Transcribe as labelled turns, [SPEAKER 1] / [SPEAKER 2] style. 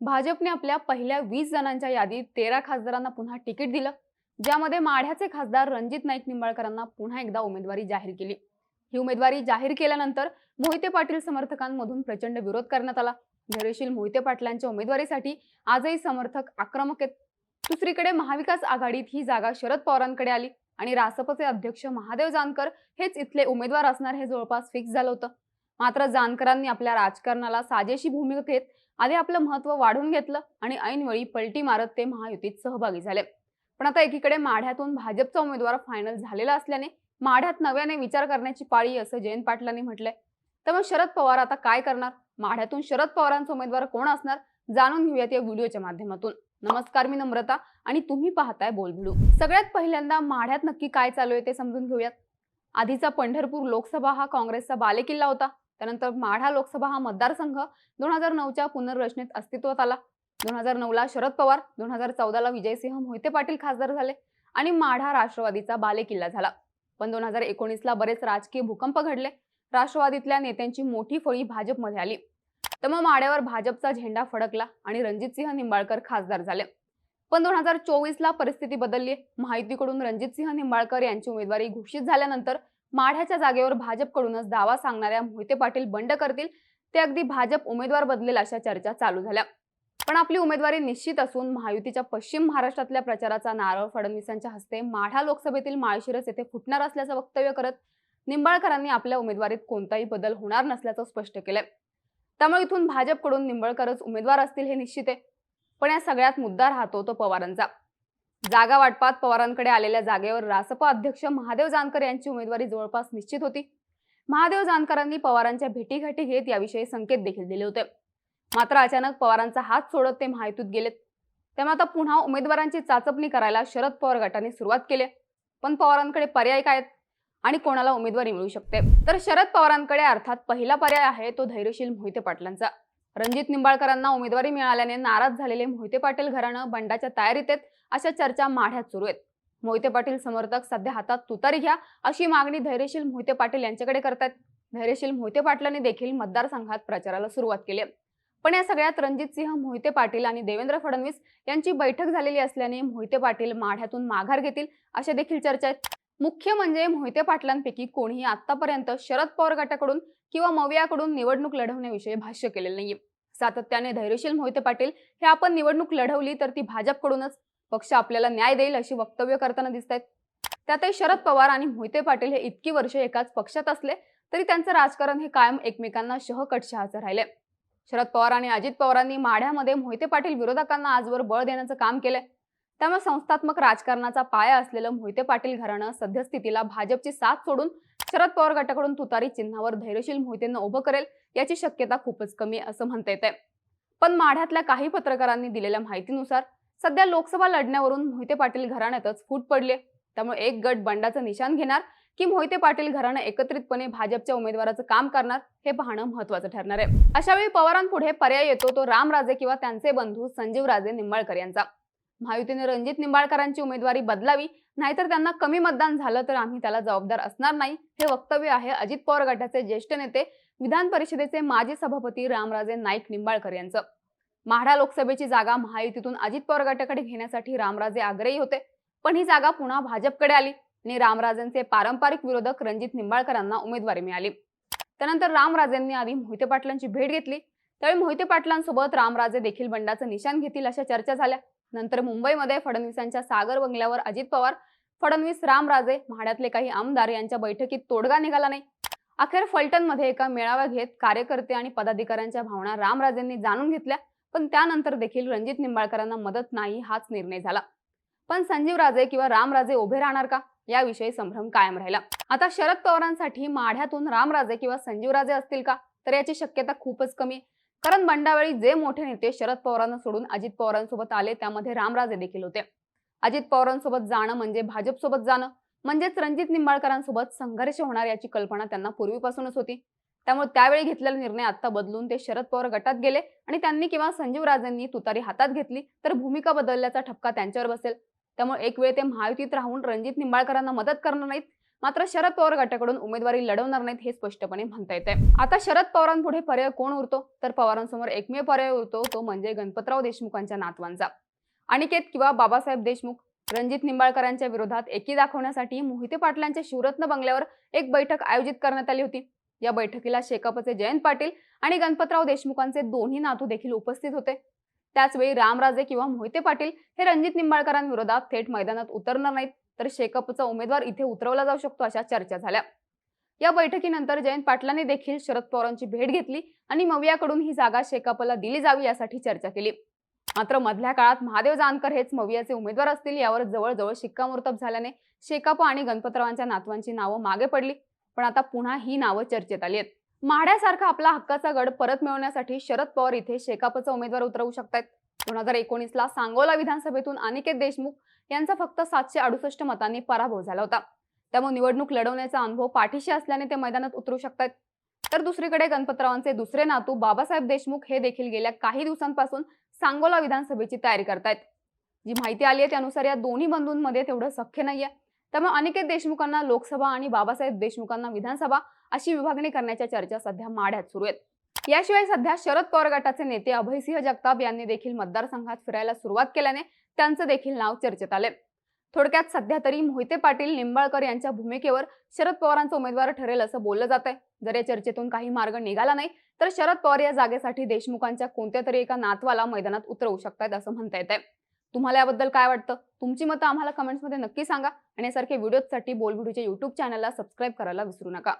[SPEAKER 1] भाजपने आपल्या पहिल्या वीस जणांच्या यादीत तेरा खासदारांना पुन्हा तिकीट दिलं ज्यामध्ये माढ्याचे खासदार रणजित नाईक निंबाळकरांना पुन्हा एकदा उमेदवारी जाहीर केली. ही उमेदवारी जाहीर केल्यानंतर मोहिते पाटील समर्थकांमधून प्रचंड विरोध करण्यात आला. धैर्यशील मोहिते पाटलांच्या उमेदवारीसाठी आजही समर्थक आक्रमक आहेत. दुसरीकडे महाविकास आघाडीत ही जागा शरद पवारांकडे आली आणि रासपचे अध्यक्ष महादेव जानकर हेच इथले उमेदवार असणार हे जवळपास फिक्स झालं होतं. मात्र जानकरांनी आपल्या राजकारणाला साजेशी भूमिका घेत आधी आपलं महत्त्व वाढून घेतलं आणि ऐनवेळी पलटी मारत ते महायुतीत सहभागी झाले. पण आता एकीकडे माढ्यातून भाजपचा उमेदवार फायनल झालेला असल्याने माढ्यात नव्याने विचार करण्याची पाळी असं जयंत पाटलांनी म्हटलंय. त्यामुळे शरद पवार आता काय करणार? माढ्यातून शरद पवारांचा उमेदवार कोण असणार? जाणून घेऊयात या व्हिडिओच्या माध्यमातून. नमस्कार मी नम्रता आणि तुम्ही पाहताय बोलबिडू सगळ्यात पहिल्यांदा माढ्यात नक्की काय चालू आहे ते समजून घेऊयात. आधीचा पंढरपूर लोकसभा हा काँग्रेसचा बालेकिल्ला होता. त्यानंतर माढा लोकसभा हा मतदारसंघ दोन हजार नऊच्या पुनर्रचनेत अस्तित्वात आला. दोन हजार नऊला शरद पवार दोन हजार चौदाला विजयसिंह मोहिते पाटील खासदार झाले आणि माढा राष्ट्रवादीचा बालेकिल्ला झाला. पण दोन हजार एकोणीसला बरेच राजकीय भूकंप घडले. राष्ट्रवादीतल्या नेत्यांची मोठी फळी भाजपमध्ये आली. त्यामुळे माड्यावर भाजपचा झेंडा फडकला आणि रणजितसिंह निंबाळकर खासदार झाले. पण दोन हजार चोवीसला परिस्थिती बदलली महायुतीकडून रणजितसिंह निंबाळकर यांची उमेदवारी घोषित झाल्यानंतर माढ्याच्या जागेवर भाजपकडूनच दावा सांगणाऱ्या मोहिते पाटील बंड करतील ते अगदी भाजप उमेदवार बदलेल अशा चर्चा चालू झाल्या. पण आपली उमेदवारी निश्चित असून महायुतीच्या पश्चिम महाराष्ट्रातल्या प्रचाराचा नारळ फडणवीसांच्या हस्ते माढा लोकसभेतील माळशिरस येथे फुटणार असल्याचं वक्तव्य करत निंबाळकरांनी आपल्या उमेदवारीत कोणताही बदल होणार नसल्याचं स्पष्ट केलंय. त्यामुळे इथून भाजपकडून निंबाळकरच उमेदवार असतील हे निश्चित आहे. पण या सगळ्यात मुद्दा राहतो तो पवारांचा. जागा वाटपात पवारांकडे आलेल्या जागेवर रासपा अध्यक्ष महादेव जानकर यांची उमेदवारी जवळपास निश्चित होती. महादेव जानकरांनी पवारांच्या भेटीगाठी घेत याविषयी संकेत देखील दिले होते. मात्र अचानक पवारांचा हात सोडत ते महायुतीत गेलेत. त्यामुळे आता पुन्हा उमेदवारांची चाचपणी करायला शरद पवार गटाने सुरुवात केली पण पवारांकडे पर्याय काय आहेत? आणि कोणाला उमेदवारी मिळू शकते? तर शरद पवारांकडे अर्थात पहिला पर्याय आहे तो धैर्यशील मोहिते पाटलांचा. रणजित निंबाळकरांना उमेदवारी मिळाल्याने नाराज झालेले मोहिते पाटील घराणं बंडाच्या तयारीत आहेत अशा चर्चा माढ्यात सुरू आहेत. मोहिते पाटील समर्थक सध्या हातात तुतारी घ्या अशी मागणी धैर्यशील मोहिते पाटील यांच्याकडे करतात धैर्यशील मोहिते पाटलांनी देखील मतदारसंघात प्रचाराला सुरुवात केली आहे. पण या सगळ्यात रणजित सिंह मोहिते पाटील आणि देवेंद्र फडणवीस यांची बैठक झालेली असल्याने मोहिते पाटील माढ्यातून माघार घेतील अशा देखील चर्चा आहेत. मुख्य म्हणजे मोहिते पाटलांपैकी कोणीही आतापर्यंत शरद पवार गटाकडून किंवा मवियाकडून निवडणूक लढवण्याविषयी भाष्य केलेलं नाहीये. सातत्याने धैर्यशील मोहिते पाटील हे आपण निवडणूक लढवली तर ती भाजपकडूनच. पक्ष आपल्याला न्याय देईल अशी वक्तव्य करताना दिसत आहेत त्यातही शरद पवार आणि मोहिते पाटील हे इतकी वर्ष एकाच पक्षात असले तरी त्यांचं राजकारण हे कायम एकमेकांना शहकटशहाचं राहिले शरद पवार आणि अजित पवारांनी माढ्यामध्ये मोहिते पाटील विरोधकांना आजवर बळ देण्याचं काम केलंय. त्यामुळे संस्थात्मक राजकारणाचा पाया असलेलं मोहिते पाटील घराणं सद्यस्थितीला भाजपची साथ सोडून शरद पवार गटाकडून तुतारी चिन्हावर धैर्यशील मोहितेंना उभं करेल याची शक्यता खूपच कमी असं म्हणता येते पण माढ्यातल्या काही पत्रकारांनी दिलेल्या माहितीनुसार सध्या लोकसभा लढण्यावरून मोहिते पाटील घराण्यातच फूट पडले त्यामुळे एक गट बंडाचं निशाण घेणार की मोहिते पाटील घराणं एकत्रितपणे भाजपच्या उमेदवाराचं काम करणार हे पाहणं महत्वाचं ठरणार आहे. अशावेळी पवारांपुढे पर्याय येतो तो रामराजे किंवा त्यांचे बंधू संजीव राजे निंबाळकर यांचा. महायुतीने रणजित निंबाळकरांची उमेदवारी बदलावी नाहीतर त्यांना कमी मतदान झालं तर आम्ही त्याला जबाबदार असणार नाही हे वक्तव्य आहे अजित पवार गटाचे ज्येष्ठ नेते विधान परिषदेचे माजी सभापती रामराजे नाईक निंबाळकर यांचं. माढा लोकसभेची जागा महायुतीतून अजित पवार गटाकडे घेण्यासाठी रामराजे आग्रही होते पण ही जागा पुन्हा भाजपकडे आली आणि रामराजेंचे पारंपरिक विरोधक रणजित निंबाळकरांना उमेदवारी मिळाली. त्यानंतर रामराजेंनी आधी मोहिते पाटलांची भेट घेतली त्यावेळी मोहिते पाटलांसोबत रामराजे देखील बंडाचं निशाण घेतील अशा चर्चा झाल्या. नंतर मुंबईमध्ये फडणवीसांच्या सागर बंगल्यावर अजित पवार फडणवीस रामराजे म्हाड्यातले काही आमदार यांच्या बैठकीत तोडगा निघाला नाही. अखेर फलटणमध्ये एका मेळावा घेत कार्यकर्ते आणि पदाधिकाऱ्यांच्या भावना रामराजेंनी जाणून घेतल्या पण त्यानंतर देखील रणजित निंबाळकरांना मदत नाही हाच निर्णय झाला. पण संजीव राजे किंवा रामराजे उभे राहणार का? याविषयी संभ्रम कायम राहिला. आता शरद पवारांसाठी माढ्यातून रामराजे किंवा संजीवराजे असतील का? तर याची शक्यता खूपच कमी आहे. कारण बंडावेळी जे मोठे नेते शरद पवारांना सोडून अजित पवारांसोबत आले त्यामध्ये रामराजे देखील होते. अजित पवारांसोबत जाणं म्हणजे भाजपसोबत जाणं म्हणजेच रणजित निंबाळकरांसोबत संघर्ष होणार याची कल्पना त्यांना पूर्वीपासूनच होती. त्यामुळे त्यावेळी घेतलेला निर्णय आता बदलून ते शरद पवार गटात गेले आणि त्यांनी किंवा संजीव राजेंनी तुतारी हातात घेतली तर भूमिका बदलल्याचा ठपका त्यांच्यावर बसेल. त्यामुळे एक वेळ ते महायुतीत राहून रणजित निंबाळकरांना मदत करणार नाहीत मात्र शरद पवार गटाकडून उमेदवारी लढवणार नाहीत हे स्पष्टपणे म्हणता येते आता शरद पवारांपुढे पर्याय कोण उरतो? तर पवारांसमोर एकमेव पर्याय उरतो तो म्हणजे गणपतराव देशमुखांच्या नातवांचा. अनिकेत किंवा बाबासाहेब देशमुख रणजित निंबाळकरांच्या विरोधात एकी दाखवण्यासाठी मोहिते पाटलांच्या शिवरत्न बंगल्यावर एक बैठक आयोजित करण्यात आली होती. या बैठकीला शेकापचे जयंत पाटील आणि गणपतराव देशमुखांचे दोन्ही नातू देखील उपस्थित होते. त्याचवेळी रामराजे किंवा मोहिते पाटील हे रणजित निंबाळकरांविरोधात थेट मैदानात उतरणार नाहीत. तर शेकअपचा उमेदवार इथे उतरवला जाऊ शकतो अशा चर्चा झाल्या. या बैठकीनंतर जयंत पाटलांनी देखील शरद पवारांची भेट घेतली आणि मवियाकडून ही जागा शेकापला दिली जावी यासाठी चर्चा केली. मात्र मधल्या काळात महादेव जानकर हेच मवियाचे उमेदवार असतील यावर जवळजवळ शिक्कामोर्तब झाल्याने शेकाप आणि गणपतरावांच्या नातवांची नावं मागे पडली. पण आता पुन्हा ही नावं चर्चेत आली आहेत. माढ्यासारखा आपला हक्काचा गड परत मिळवण्यासाठी शरद पवार इथे शेकापचा उमेदवार उतरवू शकतात दोन हजार एकोणीसला सांगोला विधानसभेतून अनिकेत देशमुख यांचा फक्त सातशे अडुसष्ट मतांनी पराभव झाला होता. त्यामुळे निवडणूक लढवण्याचा अनुभव पाठीशी असल्याने ते मैदानात उतरू शकतात तर दुसरीकडे गणपतरावांचे दुसरे नातू बाबासाहेब देशमुख हे देखील गेल्या काही दिवसांपासून सांगोला विधानसभेची तयारी करतायत. जी माहिती आली आहे त्यानुसार या दोन्ही बंधूंमध्ये तेवढं सख्य नाहीये. त्यामुळे अनिकेत देशमुखांना लोकसभा आणि बाबासाहेब देशमुखांना विधानसभा अशी विभागणी करण्याच्या चर्चा सध्या माढ्यात सुरू आहेत. याशिवाय सध्या शरद पवार गटाचे नेते अभयसिंह जगताप यांनी देखील मतदारसंघात फिरायला सुरुवात केल्याने त्यांचं देखील नाव चर्चेत आले थोडक्यात सध्या तरी मोहिते पाटील निंबाळकर यांच्या भूमिकेवर शरद पवारांचा उमेदवार ठरेल असं बोललं जात आहे जर या चर्चेतून काही मार्ग निघाला नाही तर शरद पवार या जागेसाठी देशमुखांच्या कोणत्या तरी एका नातवाला मैदानात उतरवू शकतात असं म्हणता येत आहे तुम्हाला याबद्दल काय वाटतं? तुमची मतं आम्हाला कमेंट्समध्ये नक्की सांगा आणि यासारखे व्हिडिओजसाठी बोलबिडूच्या युट्यूब चॅनलला सबस्क्राईब करायला विसरू नका.